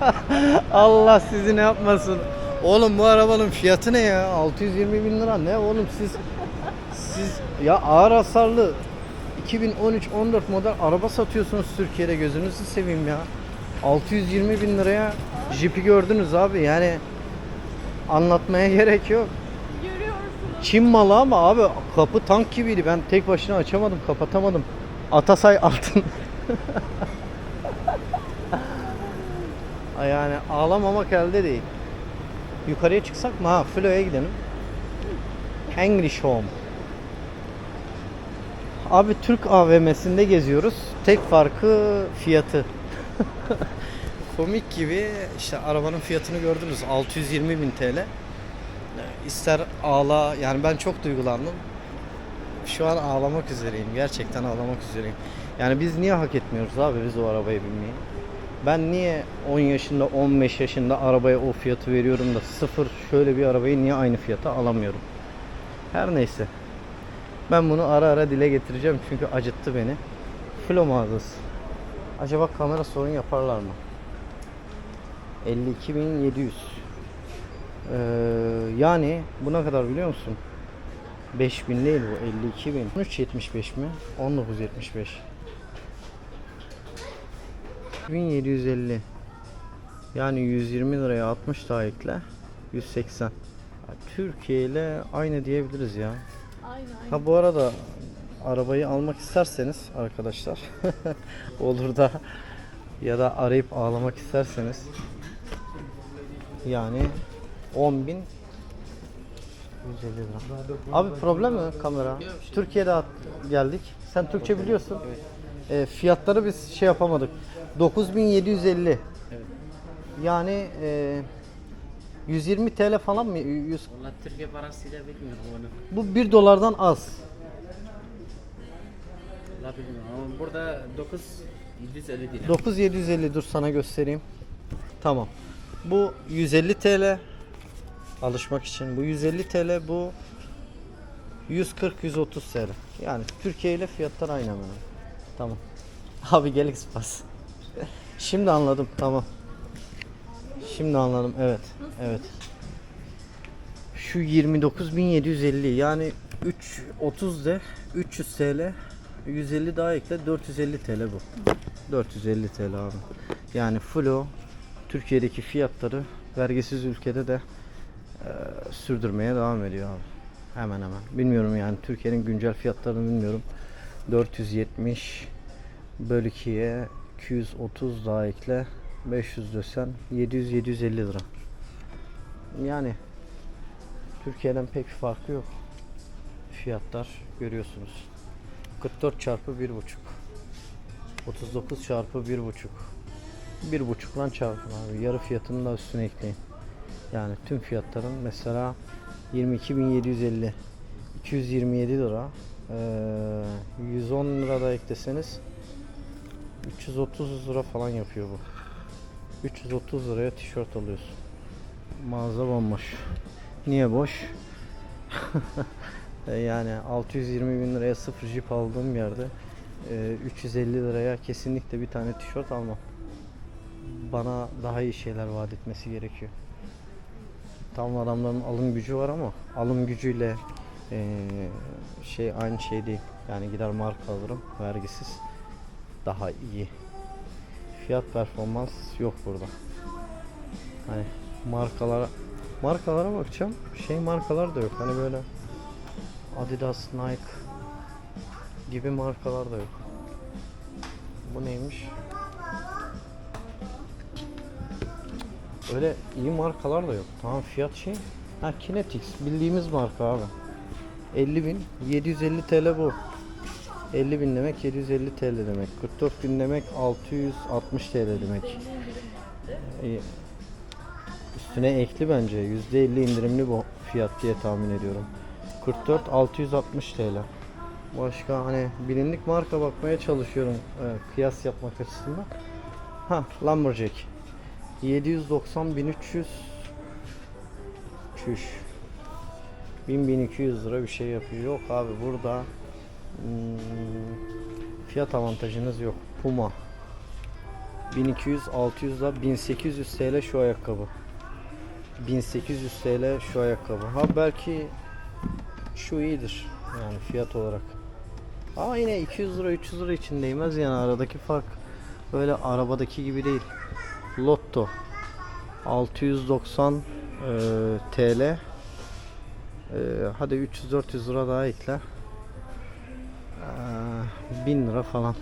Allah sizi ne yapmasın. Oğlum bu arabanın fiyatı ne ya? 620 bin lira ne oğlum siz siz ya ağır hasarlı 2013-14 model araba satıyorsunuz Türkiye'de gözünüzü seveyim ya. 620 bin liraya Jeep'i gördünüz abi yani anlatmaya gerek yok. Çin malı ama abi kapı tank gibiydi. Ben tek başına açamadım, kapatamadım. Atasay altın. Yani ağlamamak elde değil. Yukarıya çıksak mı? Ha, Flo'ya gidelim. English Home. Abi Türk AVM'sinde geziyoruz. Tek farkı fiyatı. Komik gibi işte arabanın fiyatını gördünüz 620 bin TL. İster ağla yani ben çok duygulandım. Şu an ağlamak üzereyim. Gerçekten ağlamak üzereyim. Yani biz niye hak etmiyoruz abi biz o arabaya binmeyi? Ben niye 10 yaşında 15 yaşında arabaya o fiyatı veriyorum da sıfır şöyle bir arabayı niye aynı fiyata alamıyorum? Her neyse. Ben bunu ara ara dile getireceğim çünkü acıttı beni. Flo mağazası. Acaba kamera sorun yaparlar mı? 52.700 ee, yani buna kadar biliyor musun? 5000 değil bu 52 bin. 1375 mi? 1975. 1750. Yani 120 liraya 60 daha ekle. 180. Ya, Türkiye ile aynı diyebiliriz ya. Aynen. Ha bu arada arabayı almak isterseniz arkadaşlar olur da ya da arayıp ağlamak isterseniz yani 10 bin 150 lira. Abi problem mi kamera? Türkiye'de geldik. Sen Türkçe biliyorsun. E, fiyatları biz şey yapamadık. 9750. Yani e, 120 TL falan mı? 100 Valla Türkiye parasıyla bilmiyorum onu. bu 1 dolardan az. Valla bilmiyorum ama burada 9 750 dinar. 9750 dur sana göstereyim. Tamam. Bu 150 TL alışmak için. Bu 150 TL bu 140 130 TL. Yani Türkiye ile fiyatlar aynı hemen. Tamam. Abi gel Xpass. Şimdi anladım. Tamam. Şimdi anladım. Evet. Evet. Şu 29750 yani 3 30 de 300 TL 150 daha ekle 450 TL bu. 450 TL abi. Yani Flo Türkiye'deki fiyatları vergisiz ülkede de e, sürdürmeye devam ediyor abi. Hemen hemen. Bilmiyorum yani Türkiye'nin güncel fiyatlarını bilmiyorum. 470 bölü 2'ye 230 daha ekle 500 desen 700 750 lira. Yani Türkiye'den pek bir farkı yok. Fiyatlar görüyorsunuz. 44 çarpı 1,5 39 çarpı 1,5 1,5 lan çarpın abi. Yarı fiyatını da üstüne ekleyin. Yani tüm fiyatların mesela 22.750 227 lira Ee, 110 lira da ekleseniz 330 lira falan yapıyor bu. 330 liraya tişört alıyorsun. Mağaza bomboş. Niye boş? E, yani 620 bin liraya sıfır jip aldığım yerde e, 350 liraya kesinlikle bir tane tişört almam. Bana daha iyi şeyler vaat etmesi gerekiyor. Tamam adamların alım gücü var ama alım gücüyle e, şey aynı şey değil. Yani gider marka alırım vergisiz daha iyi. Fiyat performans yok burada. Hani markalara markalara bakacağım. Şey markalar da yok. Hani böyle Adidas, Nike gibi markalar da yok. Bu neymiş? Öyle iyi markalar da yok. Tamam fiyat şey. Ha Kinetics bildiğimiz marka abi. 50 bin 750 TL bu. 50 bin demek 750 TL demek. 44 bin demek 660 TL demek. Ee, Üstüne ekli bence. %50 indirimli bu fiyat diye tahmin ediyorum. 44 660 TL. Başka hani bilindik marka bakmaya çalışıyorum e, kıyas yapmak açısından. Ha Lumberjack. 790 1300 Çüş. 1000 1200 lira bir şey yapıyor. Yok abi burada hmm, fiyat avantajınız yok. Puma. 1200, 600 da 1800 TL şu ayakkabı. 1800 TL şu ayakkabı. Ha belki şu iyidir yani fiyat olarak. Ama yine 200 lira 300 lira için değmez yani aradaki fark böyle arabadaki gibi değil. Lotto 690 eee, TL Eee, hadi 300-400 lira daha ekle. Eee, 1000 lira falan.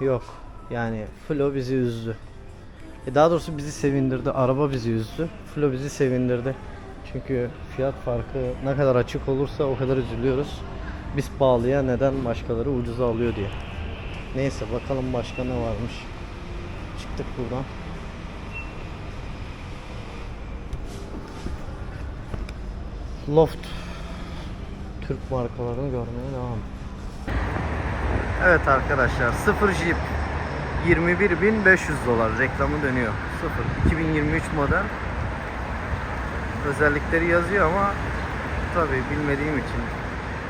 Yok yani Flo bizi üzdü. E daha doğrusu bizi sevindirdi. Araba bizi üzdü. Flo bizi sevindirdi. Çünkü fiyat farkı ne kadar açık olursa o kadar üzülüyoruz. Biz pahalıya neden başkaları ucuza alıyor diye. Neyse bakalım başka ne varmış. Çıktık buradan Loft Türk markalarını görmeye devam. Evet arkadaşlar 0 Jeep 21.500 dolar reklamı dönüyor. 0 2023 model. Özellikleri yazıyor ama tabi bilmediğim için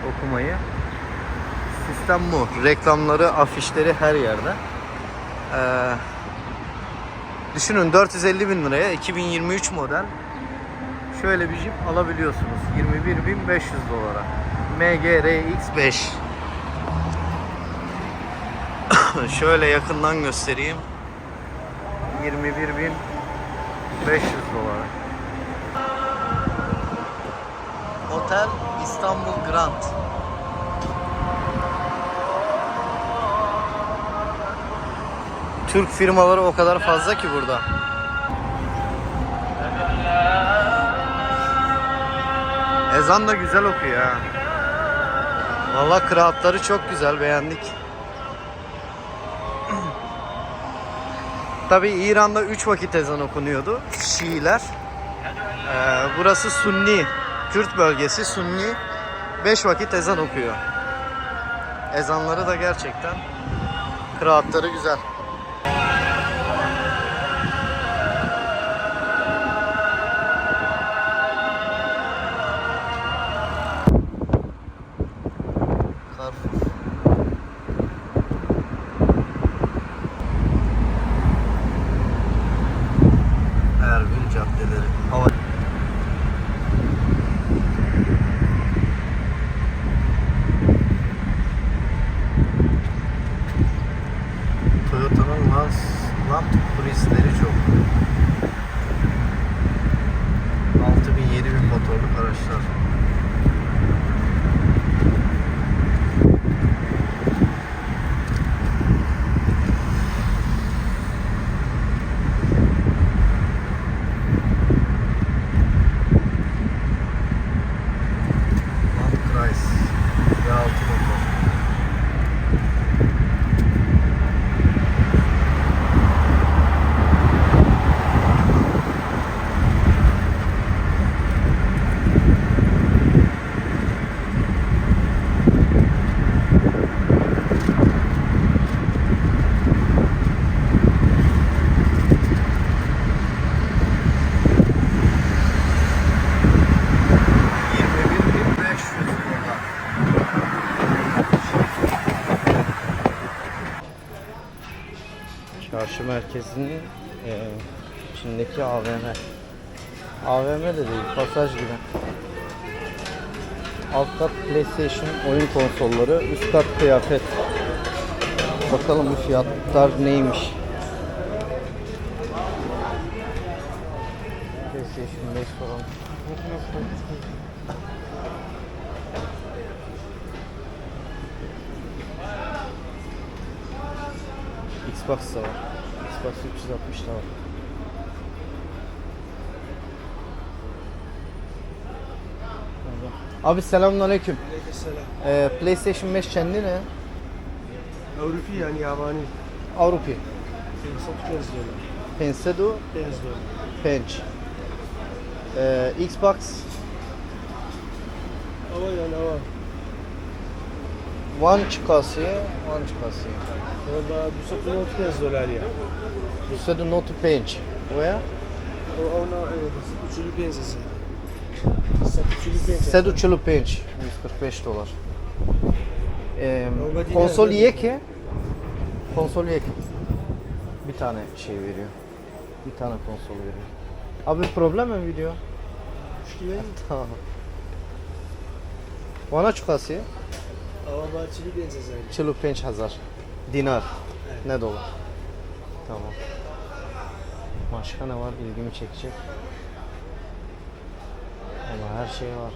okumayı. Sistem bu. Reklamları, afişleri her yerde. Ee, düşünün 450 bin liraya 2023 model şöyle bir Jeep alabiliyorsunuz. 21.500 dolara. MGRX 5. şöyle yakından göstereyim. 21.500 dolara. Otel İstanbul Grand. Türk firmaları o kadar fazla ki burada. Ezan da güzel okuyor ha. Valla kıraatları çok güzel beğendik. Tabi İran'da 3 vakit ezan okunuyordu. Şiiler. Ee, burası Sunni. Kürt bölgesi Sunni. 5 vakit ezan okuyor. Ezanları da gerçekten kıraatları güzel. Toyota'nın Land, Cruise'leri çok. 6000 7000 motorluk araçlar. Land Cruise V6 motor. Yirmi bir bin beş yüz dolar. Çarşı merkezinin e, içindeki AVM. AVM de değil, pasaj gibi. Alt kat PlayStation oyun konsolları, üst kat kıyafet. Bakalım bu fiyatlar neymiş. PlayStation 5 falan. Xbox da var. Xbox 360 da var. Abi selamünaleyküm. Aleykümselam. Ee, PlayStation 5 kendi ne? Avrupi yani yabani. Yazıyorlar. Pensedo dolar. Pench. Ee, Xbox Hava yani hava. One çıkası, One çıkası. Valla bu satın 30 dolar ya. Você do Note Pench. Where? O ona. Üçlü piyasası. Üçlü piyasası. Sedo Chilo Pench. 145 dolar. Ee, konsol yeki. Konsol yeki. Bir tane şey veriyor. Bir tane konsol veriyor. Abi problem mi video? Tamam. Bana çıkası Bahçeli benzeseydi. Çılık 5000 dinar. Ne dolar? Tamam. Başka ne var ilgimi çekecek? Ama her şey var.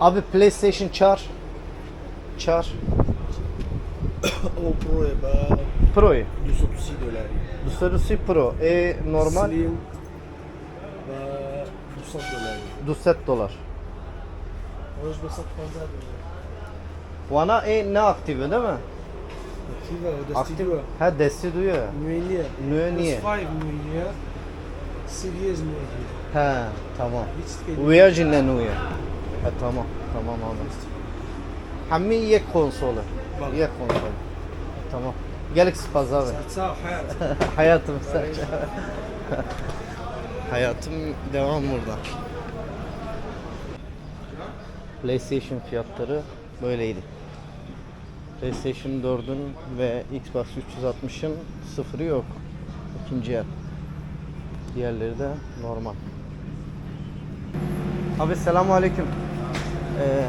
Abi PlayStation çağır. Çağır. O pro je ba Pro'yu. 230 dolarja. Dusarusi Pro. E normal Slim ba 200 dolarja. 200 dolar. Možeš ba sad pazar. Vana e ne aktive değil mi? Aktiva, Aktif. Aktiva. Ha desti duyuyor. Müelliye. Müelliye. PS5 müelliye. Series müelliye. He tamam. Uyarcınla Nuya. Ha tamam. Tamam abi. Hammi yek konsolu. Yek konsolu. Tamam. Galaxy Paz abi. Hayatım sen. Hayatım devam burada. PlayStation fiyatları böyleydi. PlayStation 4'ün ve Xbox 360'ın sıfırı yok. İkinci yer. Diğerleri de normal. Abi selamun aleyküm. Ee,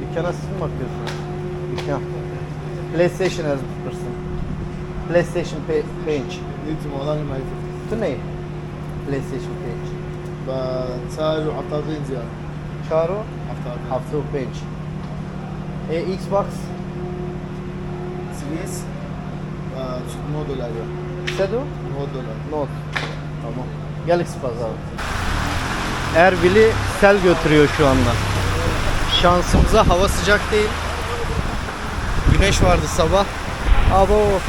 dükkana siz mi bakıyorsunuz? Dükkan. PlayStation yazmışsın. PlayStation Page. Nitim olan mı? Tu ne? PlayStation Page. Ba çağrı hafta benzi ya. Çağrı? Hafta. Hafta Page. E, Xbox 10 uh, no dolarja. 7? No dolar. Not. Tamam. Galaxy pazarı. Erbil'i sel götürüyor şu anda. Şansımıza hava sıcak değil. Güneş vardı sabah. Abo.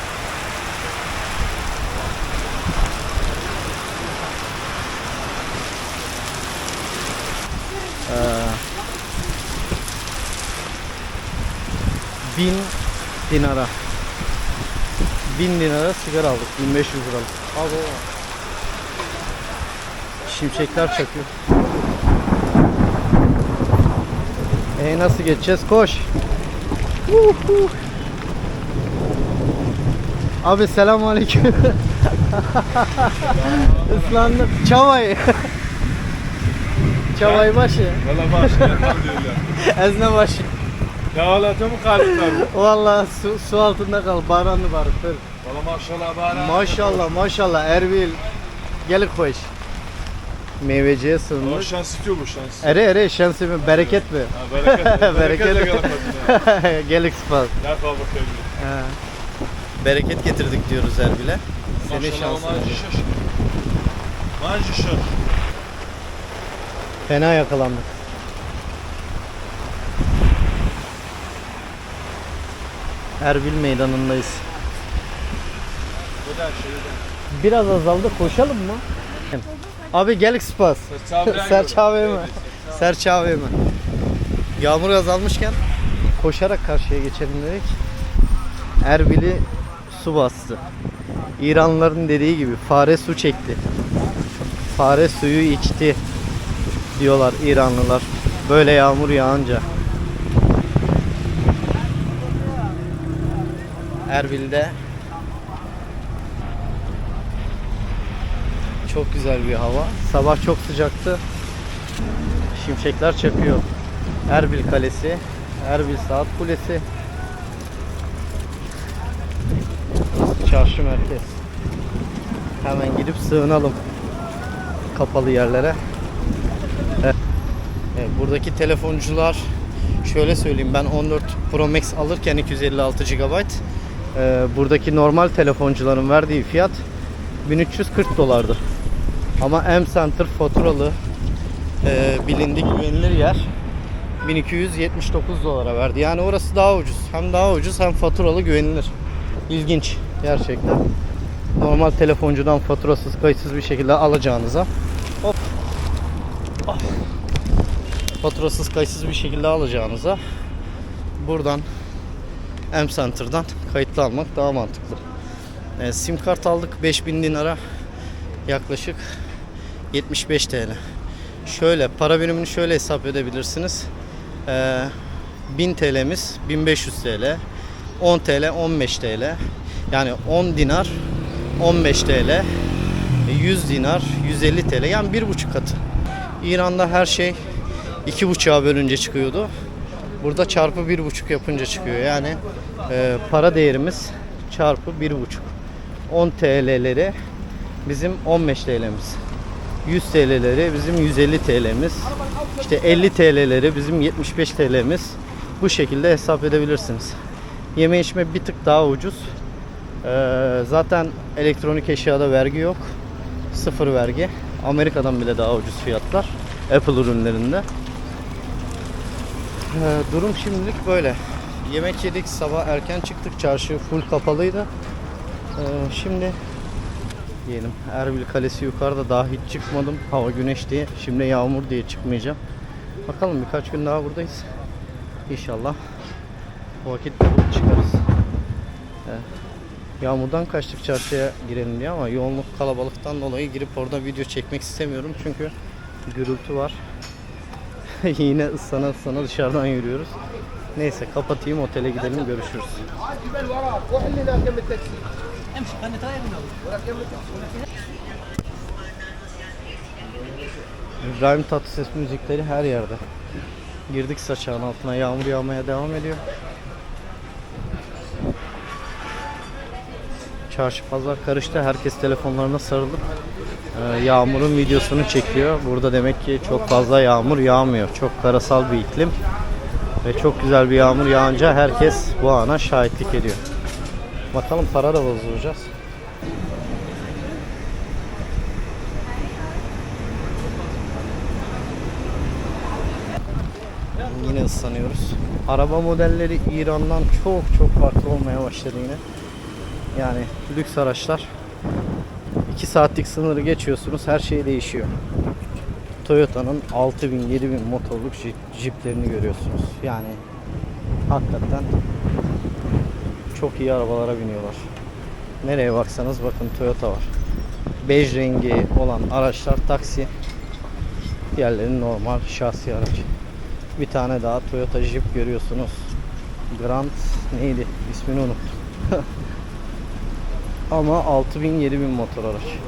Ee, 1000 dinara. 1000 liraya sigara aldık. 1500 liralık. Al baba. Şimşekler çakıyor. E nasıl geçeceğiz? Koş. Abi selamun aleyküm. Islandım. Çavay. Çavay başı. Valla başı. Ezne başı. Yağladı mı kalıpları? Vallahi su, su altında kal, baranlı var. Pır. Valla maşallah bana. Maşallah maşallah Erbil. Gel koş. Meyveciye Ama sığınmış. şans istiyor bu şans. Ere ere şansı mı? Bereket mi? Ha, bereket. Bereketle Bereket. kalamadım ya. Gelik spas. Ne evli. Bereket getirdik diyoruz Erbil'e. Senin Maşallah şansın. mancı şaş. Mancı. Fena yakalandık. Erbil meydanındayız. Biraz azaldı. Koşalım mı? Abi gel Xpas. Serçave mi? Serçave mi? Yağmur azalmışken koşarak karşıya geçelim dedik. Erbil'i su bastı. İranlıların dediği gibi fare su çekti. Fare suyu içti diyorlar İranlılar. Böyle yağmur yağınca. Erbil'de çok güzel bir hava. Sabah çok sıcaktı. Şimşekler çakıyor. Erbil Kalesi, Erbil Saat Kulesi. Çarşı merkez. Hemen gidip sığınalım kapalı yerlere. Evet. Buradaki telefoncular şöyle söyleyeyim ben 14 Pro Max alırken 256 GB e, buradaki normal telefoncuların verdiği fiyat 1340 dolardı. Ama M Center faturalı e, bilindik güvenilir yer 1279 dolara verdi. Yani orası daha ucuz. Hem daha ucuz hem faturalı güvenilir. İlginç gerçekten. Normal telefoncudan faturasız kayıtsız bir şekilde alacağınıza hop faturasız kayıtsız bir şekilde alacağınıza buradan M Center'dan kayıtlı almak daha mantıklı. E, sim kart aldık 5000 dinara yaklaşık 75 TL. Şöyle para birimini şöyle hesap edebilirsiniz. Ee, 1000 TL'miz 1500 TL. 10 TL 15 TL. Yani 10 dinar 15 TL, 100 dinar, 150 TL yani bir buçuk katı. İran'da her şey iki buçuğa bölünce çıkıyordu. Burada çarpı bir buçuk yapınca çıkıyor. Yani e, para değerimiz çarpı bir buçuk. 10 TL'leri bizim 15 TL'miz. 100 TL'leri bizim 150 TL'miz. İşte 50 TL'leri bizim 75 TL'miz. Bu şekilde hesap edebilirsiniz. Yeme içme bir tık daha ucuz. Ee, zaten elektronik eşyada vergi yok. Sıfır vergi. Amerika'dan bile daha ucuz fiyatlar. Apple ürünlerinde. Ee, durum şimdilik böyle. Yemek yedik sabah erken çıktık. Çarşı full kapalıydı. Ee, şimdi diyelim Erbil Kalesi yukarıda daha hiç çıkmadım. Hava güneş diye. Şimdi yağmur diye çıkmayacağım. Bakalım birkaç gün daha buradayız. İnşallah o vakit bulup çıkarız. Evet. Yağmurdan kaçtık çarşıya girelim diye ama yoğunluk kalabalıktan dolayı girip orada video çekmek istemiyorum çünkü gürültü var. Yine ıslana ıslana dışarıdan yürüyoruz. Neyse kapatayım otele gidelim görüşürüz. İbrahim Tatlıses müzikleri her yerde. Girdik saçağın altına yağmur yağmaya devam ediyor. Çarşı pazar karıştı. Herkes telefonlarına sarılıp yağmurun videosunu çekiyor. Burada demek ki çok fazla yağmur yağmıyor. Çok karasal bir iklim. Ve çok güzel bir yağmur yağınca herkes bu ana şahitlik ediyor. Bakalım para da bozduracağız. Yine ıslanıyoruz. Araba modelleri İran'dan çok çok farklı olmaya başladı yine. Yani lüks araçlar 2 saatlik sınırı geçiyorsunuz her şey değişiyor. Toyota'nın 6000 7000 motorluk jip- jiplerini görüyorsunuz. Yani hakikaten çok iyi arabalara biniyorlar. Nereye baksanız bakın Toyota var. Bej rengi olan araçlar taksi. Diğerleri normal şahsi araç. Bir tane daha Toyota Jeep görüyorsunuz. Grand neydi? İsmini unuttum. Ama 6000 7000 motor araç.